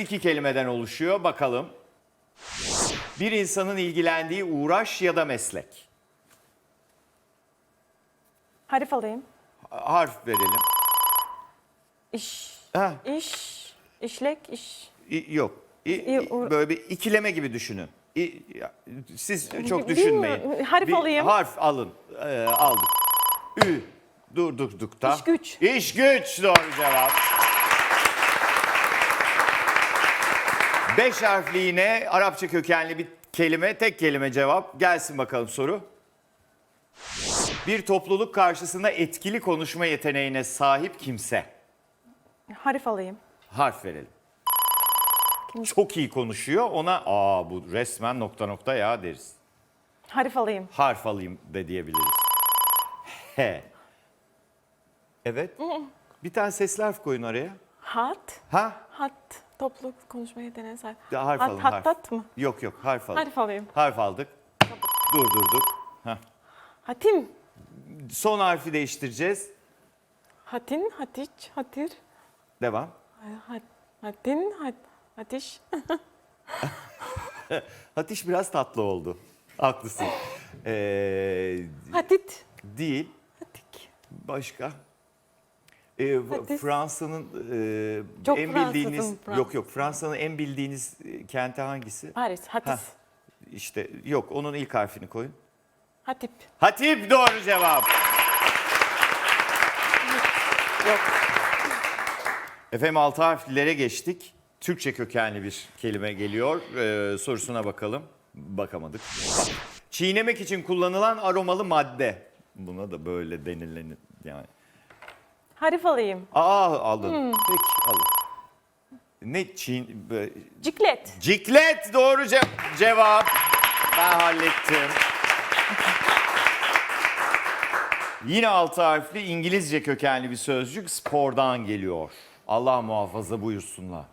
iki kelimeden oluşuyor. Bakalım. Bir insanın ilgilendiği uğraş ya da meslek. Harf alayım. Harf verelim. İş. Ha, İş. İşlek. iş. i- yok. İ- İ- uğra- böyle bir ikileme gibi düşünün. İ- ya, Siz çok Bilmiyorum. düşünmeyin. Harf alayım. Harf alın. Ee, aldık. Ü. Durdurduk da. İş güç. İş güç doğru cevap. Beş harfli yine Arapça kökenli bir kelime, tek kelime cevap. Gelsin bakalım soru. Bir topluluk karşısında etkili konuşma yeteneğine sahip kimse. Harf alayım. Harf verelim. Çok iyi konuşuyor. Ona aa bu resmen nokta nokta ya deriz. Harf alayım. Harf alayım de diyebiliriz. He. Evet. Bir tane sesli harf koyun araya. Hat. Ha? Hat. Toplu konuşma yeteneğine sahip. Ya harf Hat, alın. harf. hattat mı? Yok yok harf alın. Harf alayım. Harf aldık. Durdurduk. Heh. Hatim. Son harfi değiştireceğiz. Hatin. Hatiç. Hatir. Devam. Hat, hatin. Hat, hatiş. Hatiş biraz tatlı oldu. Haklısın. Ee, Hatit. değil. Hatik. Başka? Hadi. Fransa'nın e, Çok en Fransızım, bildiğiniz Fransız. yok yok Fransa'nın en bildiğiniz e, kenti hangisi? Paris. Hatis. Heh. İşte yok onun ilk harfini koyun. Hatip. Hatip doğru cevap. Yok. Efendim altı harflilere geçtik. Türkçe kökenli bir kelime geliyor. Ee, sorusuna bakalım. Bakamadık. Bak. Çiğnemek için kullanılan aromalı madde. Buna da böyle denilen yani. Harf alayım. Aa aldın. Hmm. Peki alın. Ne böyle- Ciklet. Ciklet doğru ce- cevap. Ben hallettim. Yine altı harfli İngilizce kökenli bir sözcük spordan geliyor. Allah muhafaza buyursunlar.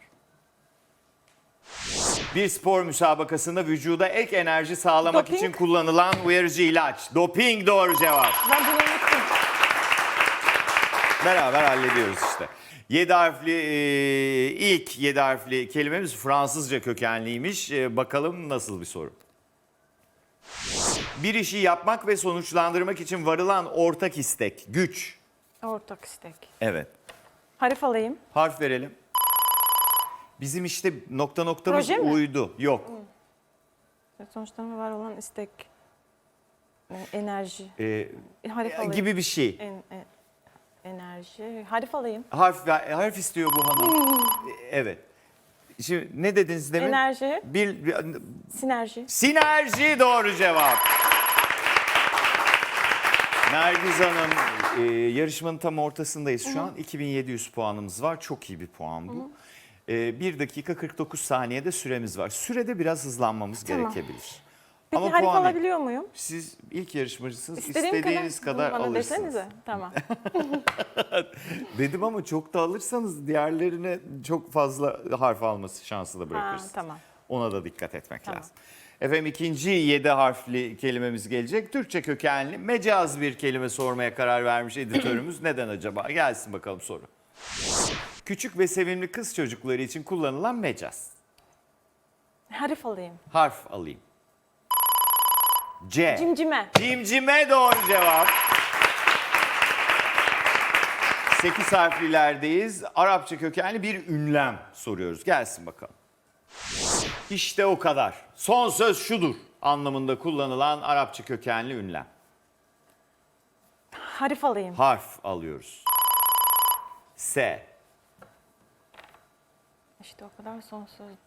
Bir spor müsabakasında vücuda ek enerji sağlamak Doping. için kullanılan uyarıcı ilaç. Doping doğru cevap. Ben bunu unuttum. Beraber hallediyoruz işte. 7 harfli e, ilk 7 harfli kelimemiz Fransızca kökenliymiş. E, bakalım nasıl bir soru. Bir işi yapmak ve sonuçlandırmak için varılan ortak istek, güç. Ortak istek. Evet. Harf alayım. Harf verelim. Bizim işte nokta noktamız Proje mi? uydu. Yok. Sonuçta var olan istek. E, Enerji. E, E, Harf alayım. gibi bir şey. En, en- enerji. Harf alayım. Harf harf istiyor bu hanım. E, Evet. Şimdi ne dediniz demin? Enerji. Bir, bir- Sinerji. Sinerji doğru cevap. Nergiz Hanım e, yarışmanın tam ortasındayız şu an. 2700 puanımız var. Çok iyi bir puan bu. E, 1 dakika 49 saniyede süremiz var. Sürede biraz hızlanmamız Tamam. gerekebilir. Peki Ama harf puan- alabiliyor muyum? Siz ilk yarışmacısınız. İstediğim İstediğiniz kadar, Bana alırsınız. desenize. Tamam. Dedim ama çok da alırsanız diğerlerine çok fazla harf alması şansı da bırakırsınız. tamam. Ona da dikkat etmek Tamam. lazım. Efendim ikinci yedi harfli kelimemiz gelecek. Türkçe kökenli mecaz bir kelime sormaya karar vermiş editörümüz. Neden acaba? Gelsin bakalım soru. Küçük ve sevimli kız çocukları için kullanılan mecaz. Harf alayım. Harf alayım. C. Cimcime. Cimcime doğru cevap. 8 harflilerdeyiz. Arapça kökenli bir ünlem soruyoruz. Gelsin bakalım. İşte o kadar. Son söz şudur anlamında kullanılan Arapça kökenli ünlem. Harf alayım. Harf alıyoruz. S. İşte o kadar son söz.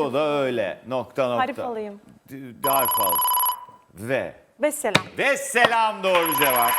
O da öyle. Nokta nokta. Harf alayım. D- Harf aldık. Ve. Vesselam. Ve selam doğru cevap.